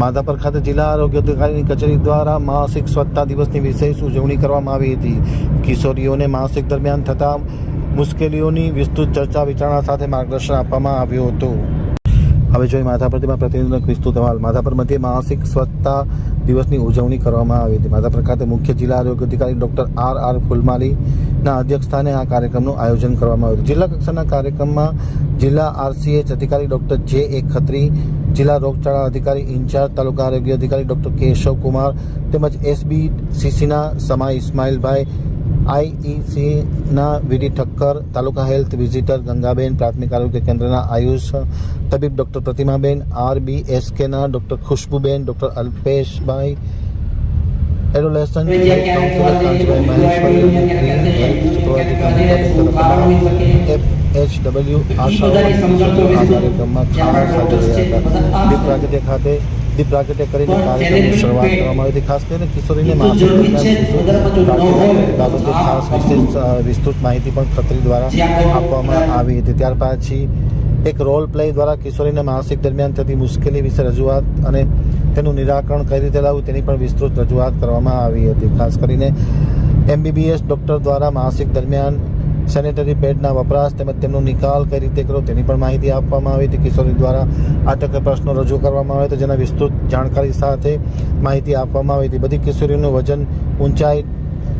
માધાપર ખાતે જિલ્લા આરોગ્ય અધિકારીની કચેરી દ્વારા માસિક સ્વચ્છતા દિવસની વિશેષ ઉજવણી કરવામાં આવી હતી. કિશોરીઓને માસિક દરમિયાન થતા મુશ્કેલીઓની વિસ્તૃત ચર્ચા વિચારણા સાથે માર્ગદર્શન આપવામાં આવ્યું હતું. હવે જોઈએ માધાપરથીમાં પ્રતિનિધિનો વિસ્તૃત અહેવાલ. માધાપર મધ્યે માસિક સ્વચ્છતા દિવસની ઉજવણી કરવામાં આવી હતી. માધાપર ખાતે મુખ્ય જિલ્લા આરોગ્ય અધિકારી ડોક્ટર આર આર ફુલમાલીના અધ્યક્ષસ્થાને આ કાર્યક્રમનું આયોજન કરવામાં આવ્યું હતું. જિલ્લા કક્ષાના કાર્યક્રમમાં જિલ્લા આરસીએચ અધિકારી ડોક્ટર જે એ ખત્રી જિલ્લા રોગચાળા અધિકારી ઇન્ચાર્જ તાલુકા આરોગ્ય અધિકારી ડોક્ટર કેશવ કુમાર તેમજ એસબીસીસીના સમા ઇસ્માઇલભાઈ આઈઈસીના V D Thakkar taluka health visitor Gangaben પ્રાથમિક આરોગ્ય કેન્દ્રના આયુષ તબીબ ડૉક્ટર પ્રતિમાબેન આરબીએસકેના ડૉક્ટર ખુશ્બુબેન ડૉક્ટર અલ્પેશભાઈ એડોલેસન એચ ડબલ્યુ આશાઓ આ કાર્યક્રમમાં ખાસ હાજર રહ્યા હતા. દીપ પ્રાગટ્ય ખાતે દીપ પ્રાગટ્ય કરીને કાર્યક્રમની શરૂઆત કરવામાં આવી હતી. ખાસ કરીને કિશોરીને માસિક બાબતે ખાસ વિશેષ વિસ્તૃત માહિતી પણ ખત્રી દ્વારા આપવામાં આવી હતી. ત્યાર પછી એક રોલ પ્લે દ્વારા કિશોરીને માસિક દરમિયાન થતી મુશ્કેલી વિશે રજૂઆત અને તેનું નિરાકરણ કઈ રીતે લાવવું તેની પણ વિસ્તૃત રજૂઆત કરવામાં આવી હતી. ખાસ કરીને એમબીબીએસ ડૉક્ટર દ્વારા માસિક દરમિયાન સેનેટરી પેડના વપરાશ તેમજ તેમનો નિકાલ કઈ રીતે કરો તેની પણ માહિતી આપવામાં આવી. હતી કિશોરી દ્વારા આ ટકે પ્રશ્નો રજૂ કરવામાં આવ્યો હતો, જેના વિસ્તૃત જાણકારી સાથે માહિતી આપવામાં આવી હતી. બધી કિશોરીઓનું વજન ઊંચાઈ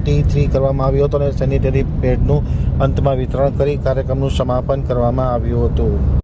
ટી થ્રી કરવામાં આવ્યો હતો અને સેનિટરી પેડનું અંતમાં વિતરણ કરી કાર્યક્રમનું સમાપન કરવામાં આવ્યું હતું.